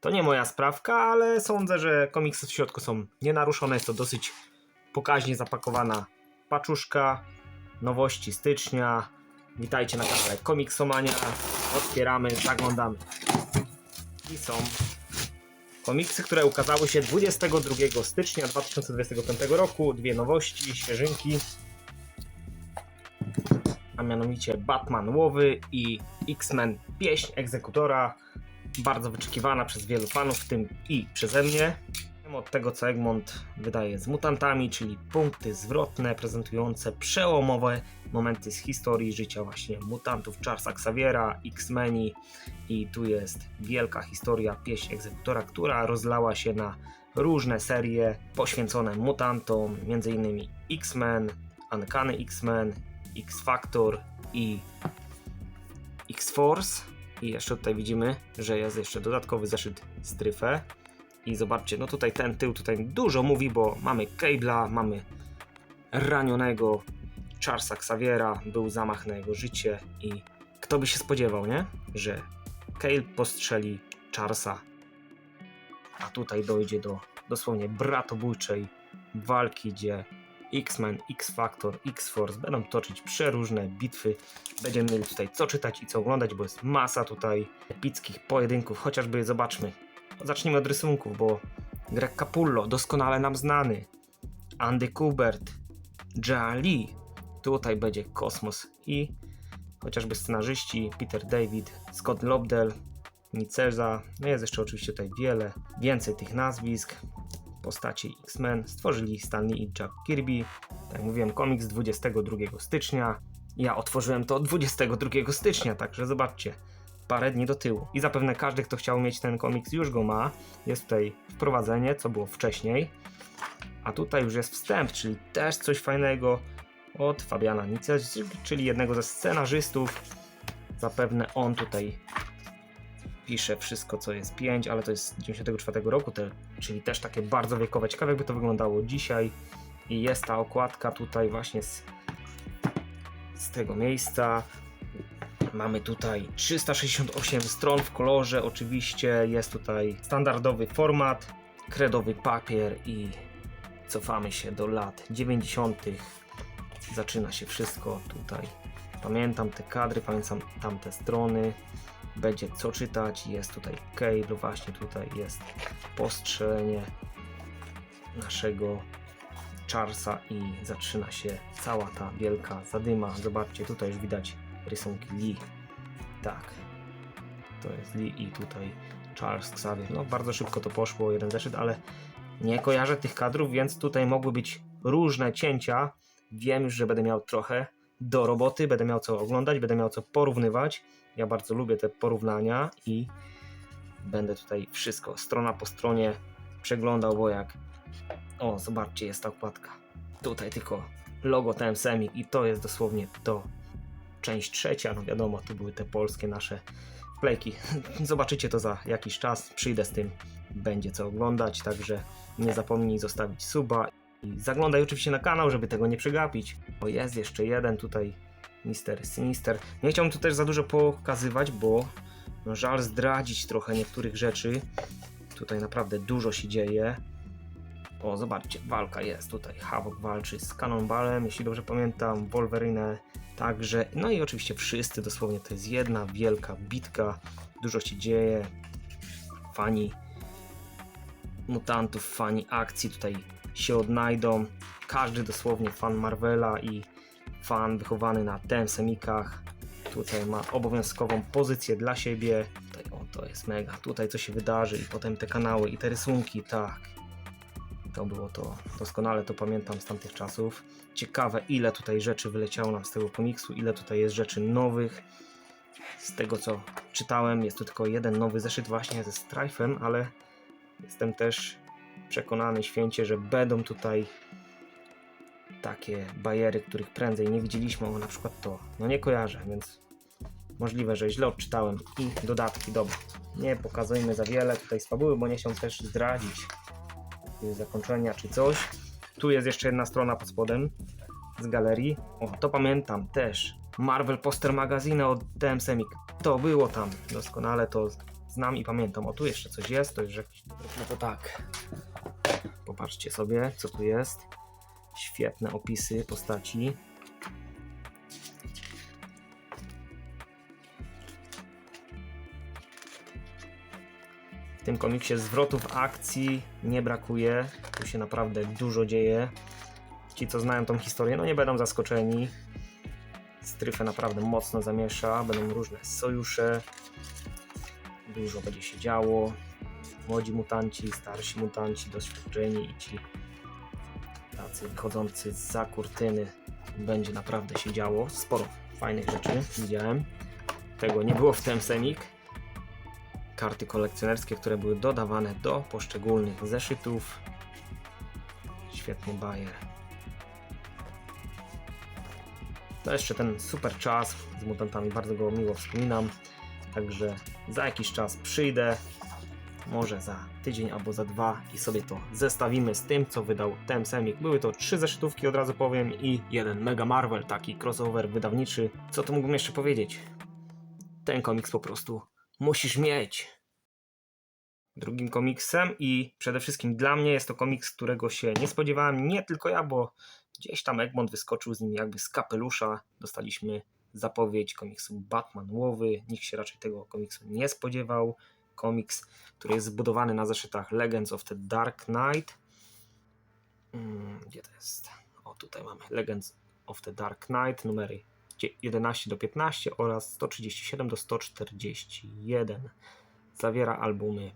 To nie moja sprawka, ale sądzę, że komiksy w środku są nienaruszone. Jest to dosyć pokaźnie zapakowana paczuszka. Nowości stycznia. Witajcie na kanale Komiksomania. Otwieramy, zaglądamy. I są komiksy, które ukazały się 22 stycznia 2025 roku. Dwie nowości, świeżynki. A mianowicie Batman Łowy i X-Men Pieśń Egzekutora. Bardzo wyczekiwana przez wielu fanów, w tym i przeze mnie. Od tego, co Egmont wydaje z mutantami, czyli punkty zwrotne prezentujące przełomowe momenty z historii życia właśnie mutantów Charlesa Xaviera, X-Meni i tu jest wielka historia pieśń egzekutora, która rozlała się na różne serie poświęcone mutantom, m.in. X-Men, Uncanny X-Men, X-Factor i X-Force. I jeszcze tutaj widzimy, że jest jeszcze dodatkowy zeszyt stryfę. I zobaczcie, no tutaj ten tył tutaj dużo mówi, bo mamy Cable'a, mamy ranionego Charlesa Xaviera, był zamach na jego życie i kto by się spodziewał, nie? Że Cable postrzeli Charlesa, a tutaj dojdzie do dosłownie bratobójczej walki, gdzie X-Men, X-Factor, X-Force będą toczyć przeróżne bitwy. Będziemy mieli tutaj co czytać i co oglądać, bo jest masa tutaj epickich pojedynków. Chociażby zobaczmy. Zacznijmy od rysunków, bo Greg Capullo, doskonale nam znany. Andy Kubert, Jaa Lee. Tutaj będzie kosmos i chociażby scenarzyści Peter David, Scott Lobdell, Niceza. No jest jeszcze oczywiście tutaj wiele, więcej tych nazwisk. Postaci X-Men stworzyli Stanley i Jack Kirby. Tak jak mówiłem, komiks 22 stycznia. Ja otworzyłem to 22 stycznia, także zobaczcie, parę dni do tyłu. I zapewne każdy, kto chciał mieć ten komiks, już go ma. Jest tutaj wprowadzenie, co było wcześniej. A tutaj już jest wstęp, czyli też coś fajnego od Fabiana Nice, czyli jednego ze scenarzystów. Zapewne on tutaj pisze wszystko, co jest 5, ale to jest z 94 roku, te, czyli też takie bardzo wiekowe. Ciekawe, jakby to wyglądało dzisiaj. I jest ta okładka tutaj właśnie z, z tego miejsca. Mamy tutaj 368 stron w kolorze, oczywiście jest tutaj standardowy format, kredowy papier i cofamy się do lat 90. Zaczyna się wszystko tutaj. Pamiętam te kadry, pamiętam tamte strony. Będzie co czytać. Jest tutaj cable, właśnie tutaj jest postrzelenie naszego Charlesa i zaczyna się cała ta wielka zadyma. Zobaczcie, tutaj już widać rysunki Lee. Tak, to jest Lee i tutaj Charles Xavier. No bardzo szybko to poszło, jeden zeszyt, ale nie kojarzę tych kadrów, więc tutaj mogły być różne cięcia. Wiem już, że będę miał trochę do roboty, będę miał co oglądać, będę miał co porównywać. Ja bardzo lubię te porównania i będę tutaj wszystko strona po stronie przeglądał, bo jak o, zobaczcie, jest ta okładka. Tutaj tylko logo TM i to jest dosłownie to. Część trzecia, no wiadomo, tu były te polskie nasze wklejki. Zobaczycie to za jakiś czas, przyjdę z tym, będzie co oglądać, także nie zapomnij zostawić suba i zaglądaj oczywiście na kanał, żeby tego nie przegapić. O, jest jeszcze jeden tutaj, Mister Sinister. Nie chciałbym tu też za dużo pokazywać, bo no, żal zdradzić trochę niektórych rzeczy. Tutaj naprawdę dużo się dzieje. O, zobaczcie, walka jest tutaj. Havok walczy z Cannonballem, jeśli dobrze pamiętam, Wolverine także. No i oczywiście wszyscy, dosłownie to jest jedna wielka bitka. Dużo się dzieje. Fani mutantów, fani akcji tutaj się odnajdą. Każdy dosłownie fan Marvela i fan wychowany na TM-semikach. Tutaj ma obowiązkową pozycję dla siebie. Tutaj, o, to jest mega. Tutaj co się wydarzy i potem te kanały i te rysunki, tak. To było to, doskonale to pamiętam z tamtych czasów. Ciekawe, ile tutaj rzeczy wyleciało nam z tego komiksu, ile tutaj jest rzeczy nowych. Z tego co czytałem, jest tu tylko jeden nowy zeszyt właśnie ze Strife'em, ale jestem też przekonany święcie, że będą tutaj takie bajery, których prędzej nie widzieliśmy, o na przykład to. No nie kojarzę, więc możliwe, że źle odczytałem. I dodatki, dobra. Nie pokazujmy za wiele tutaj z fabuły, bo nie chcę też zdradzić zakończenia czy coś. Tu jest jeszcze jedna strona pod spodem z galerii. O, to pamiętam też. Marvel Poster Magazine od DM Semik. To było tam. Doskonale to znam i pamiętam. O, tu jeszcze coś jest, to już jakiś... No to tak. Popatrzcie sobie, co tu jest. Świetne opisy postaci. W tym komiksie zwrotów akcji nie brakuje. Tu się naprawdę dużo dzieje. Ci, co znają tą historię, no nie będą zaskoczeni. Stryfę naprawdę mocno zamiesza. Będą różne sojusze. Dużo będzie się działo. Młodzi mutanci, starsi mutanci, doświadczeni i ci wychodzący za kurtyny. Będzie naprawdę się działo. Sporo fajnych rzeczy widziałem. Tego nie było w tym semik. Karty kolekcjonerskie, które były dodawane do poszczególnych zeszytów. Świetny bajer. To jeszcze ten super czas z mutantami, bardzo go miło wspominam. Także za jakiś czas przyjdę, może za tydzień albo za dwa i sobie to zestawimy z tym, co wydał ten semik. Były to trzy zeszytówki, od razu powiem, i jeden Mega Marvel, taki crossover wydawniczy. Co tu mógłbym jeszcze powiedzieć? Ten komiks po prostu musisz mieć. Drugim komiksem i przede wszystkim dla mnie jest to komiks, którego się nie spodziewałem, nie tylko ja, bo gdzieś tam Egmont wyskoczył z nim jakby z kapelusza. Dostaliśmy zapowiedź komiksu Batman Łowy. Nikt się raczej tego komiksu nie spodziewał. Komiks, który jest zbudowany na zeszytach Legends of the Dark Knight. Mm, Gdzie to jest? O, tutaj mamy Legends of the Dark Knight, numery 11 do 15 oraz 137 do 141. Zawiera albumy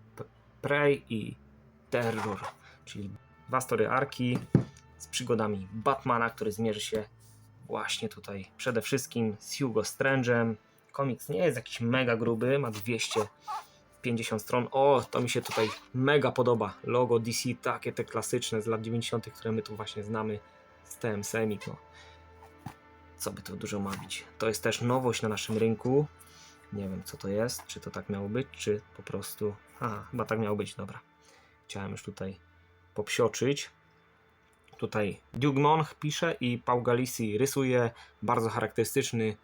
Prey i Terror, czyli dwa story arki z przygodami Batmana, który zmierzy się właśnie tutaj przede wszystkim z Hugo Strange'em. Komiks nie jest jakiś mega gruby, ma 250 stron. O, to mi się tutaj mega podoba. Logo DC, takie te klasyczne z lat 90., które my tu właśnie znamy z TM Semik. No. Co by to dużo ma być? To jest też nowość na naszym rynku. Nie wiem co to jest, czy to tak miało być, czy po prostu... Aha, chyba tak miało być, dobra. Chciałem już tutaj popsioczyć. Tutaj Duke Monch pisze i Paul Galisi rysuje. Bardzo charakterystyczny.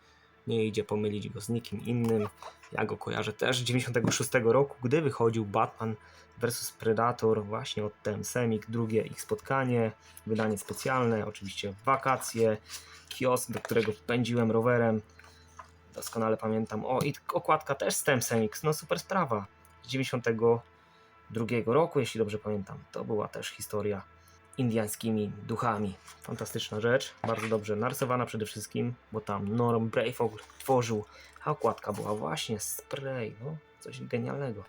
Nie idzie pomylić go z nikim innym. Ja go kojarzę też z 96 roku, gdy wychodził Batman vs Predator właśnie od TM Semik, drugie ich spotkanie, wydanie specjalne, oczywiście wakacje, kiosk, do którego pędziłem rowerem. Doskonale pamiętam. O, i okładka też z TM Semik, no super sprawa. Z 92 roku, jeśli dobrze pamiętam. To była też historia indiańskimi duchami. Fantastyczna rzecz, bardzo dobrze narysowana przede wszystkim, bo tam Norm Brayford tworzył, a okładka była właśnie spray, no coś genialnego.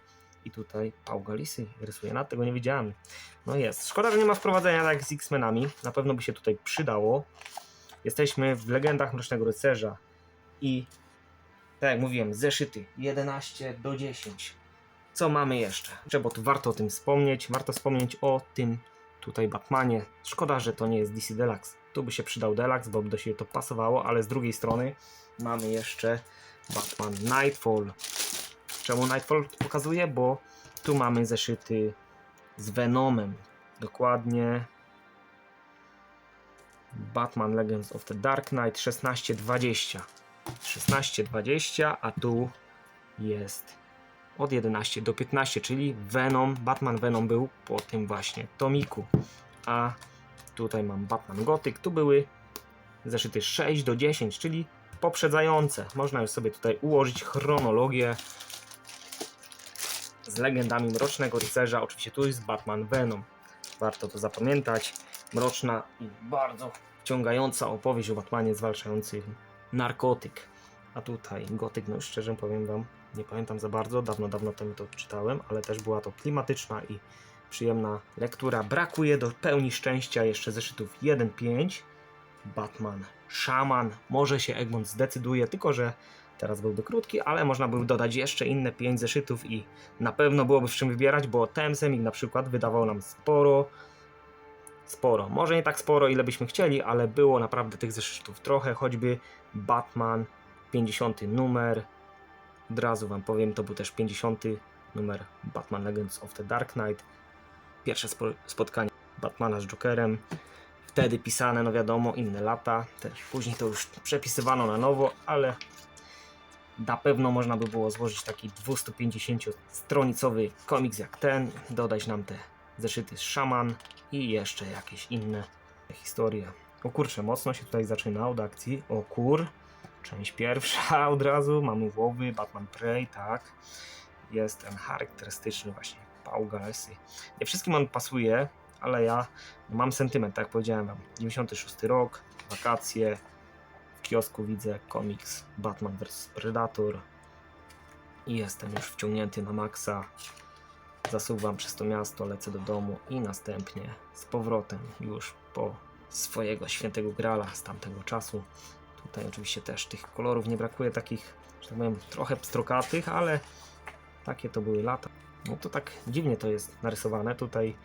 I tutaj Paul Galisy rysuje, na tego nie widziałem. No jest. Szkoda, że nie ma wprowadzenia tak z X-Menami, na pewno by się tutaj przydało. Jesteśmy w Legendach Mrocznego Rycerza i tak jak mówiłem, zeszyty 11 do 10. Co mamy jeszcze? Bo tu warto o tym wspomnieć, warto wspomnieć o tym tutaj Batmanie. Szkoda, że to nie jest DC Deluxe. Tu by się przydał Deluxe, bo by do siebie to pasowało, ale z drugiej strony mamy jeszcze Batman Nightfall. Czemu Nightfall pokazuję? Bo tu mamy zeszyty z Venomem. Dokładnie Batman Legends of the Dark Knight 1620. 1620, a tu jest od 11 do 15, czyli Venom, Batman Venom był po tym właśnie tomiku. A tutaj mam Batman Gothic, tu były zeszyty 6 do 10, czyli poprzedzające. Można już sobie tutaj ułożyć chronologię z legendami Mrocznego Rycerza. Oczywiście tu jest Batman Venom. Warto to zapamiętać. Mroczna i bardzo wciągająca opowieść o Batmanie zwalczającym narkotyk. A tutaj Gothic, no szczerze powiem Wam, nie pamiętam za bardzo, dawno, dawno temu to czytałem, ale też była to klimatyczna i przyjemna lektura. Brakuje do pełni szczęścia jeszcze zeszytów 1-5. Batman, Szaman, może się Egmont zdecyduje, tylko że teraz byłby krótki, ale można by dodać jeszcze inne 5 zeszytów i na pewno byłoby w czym wybierać, bo TM Semik na przykład wydawał nam sporo, sporo, może nie tak sporo ile byśmy chcieli, ale było naprawdę tych zeszytów trochę, choćby Batman 50 numer, od razu Wam powiem, to był też 50 numer Batman Legends of the Dark Knight. Pierwsze spo- spotkanie Batmana z Jokerem. Wtedy pisane, no wiadomo, inne lata. Też później to już przepisywano na nowo, ale na pewno można by było złożyć taki 250-stronicowy komiks jak ten, dodać nam te zeszyty z szaman i jeszcze jakieś inne historie. O kurczę, mocno się tutaj zaczyna od akcji. O kur, część pierwsza od razu, mamy łowy, Batman Prey, tak. Jest ten charakterystyczny właśnie Paul Galesy. Nie wszystkim on pasuje, ale ja mam sentyment, tak jak powiedziałem wam. 96 rok, wakacje, w kiosku widzę komiks Batman vs Predator i jestem już wciągnięty na maksa. Zasuwam przez to miasto, lecę do domu i następnie z powrotem już po swojego świętego grala z tamtego czasu. Tutaj oczywiście też tych kolorów nie brakuje, takich, że tak powiem, trochę pstrokatych, ale takie to były lata. No to tak dziwnie to jest narysowane. Tutaj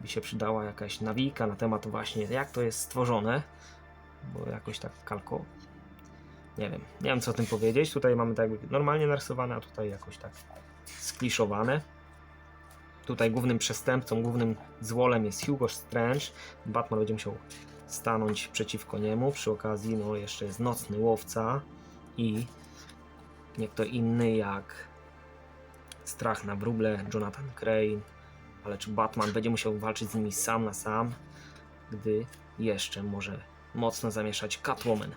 by się przydała jakaś nawika na temat właśnie jak to jest stworzone, bo jakoś tak kalko. Nie wiem, nie wiem co o tym powiedzieć. Tutaj mamy tak normalnie narysowane, a tutaj jakoś tak skliszowane. Tutaj głównym przestępcą, głównym złolem jest Hugo Strange. Batman będzie musiał stanąć przeciwko niemu. Przy okazji, no jeszcze jest nocny łowca i nie kto inny jak strach na wróble Jonathan Crane. Ale czy Batman będzie musiał walczyć z nimi sam na sam, gdy jeszcze może mocno zamieszać Catwoman.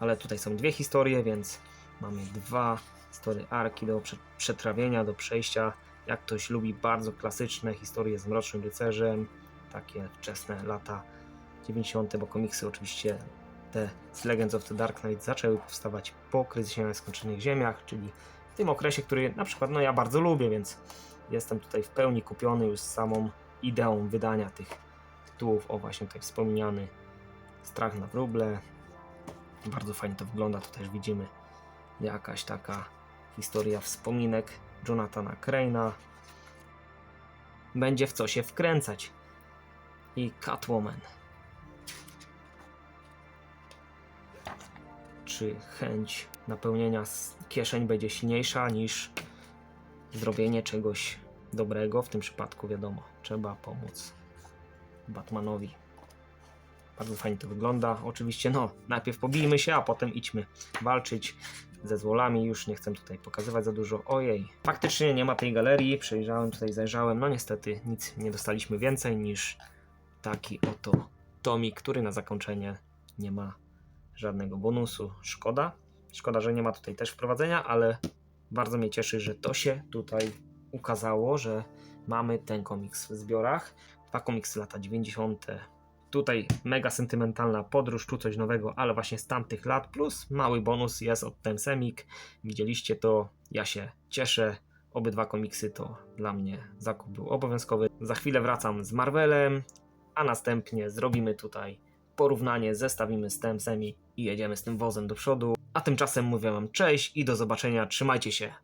Ale tutaj są dwie historie, więc mamy dwa story arki do prze- przetrawienia, do przejścia. Jak ktoś lubi bardzo klasyczne historie z Mrocznym Rycerzem, takie wczesne lata 90., bo komiksy oczywiście te z Legends of the Dark Knight zaczęły powstawać po kryzysie na nieskończonych ziemiach, czyli w tym okresie, który na przykład no ja bardzo lubię, więc jestem tutaj w pełni kupiony już samą ideą wydania tych tytułów. O właśnie tutaj wspomniany Strach na wróble. Bardzo fajnie to wygląda. Tu też widzimy jakaś taka historia wspominek Jonathana Crane'a. Będzie w co się wkręcać. I Catwoman. Czy chęć napełnienia kieszeń będzie silniejsza niż zrobienie czegoś dobrego? W tym przypadku wiadomo, trzeba pomóc Batmanowi. Bardzo fajnie to wygląda. Oczywiście, no, najpierw pobijmy się, a potem idźmy walczyć ze złolami. Już nie chcę tutaj pokazywać za dużo. Ojej, faktycznie nie ma tej galerii. Przejrzałem tutaj, zajrzałem. No niestety nic nie dostaliśmy więcej niż taki oto tomik, który na zakończenie nie ma żadnego bonusu. Szkoda. Szkoda, że nie ma tutaj też wprowadzenia, ale bardzo mnie cieszy, że to się tutaj ukazało, że mamy ten komiks w zbiorach. Dwa komiksy lata 90. Tutaj mega sentymentalna podróż, tu coś nowego, ale właśnie z tamtych lat, plus mały bonus jest od Temsemik. Widzieliście to, ja się cieszę. Obydwa komiksy to dla mnie zakup był obowiązkowy. Za chwilę wracam z Marvelem, a następnie zrobimy tutaj porównanie, zestawimy z Temsemi i jedziemy z tym wozem do przodu. A tymczasem mówię wam cześć i do zobaczenia, trzymajcie się.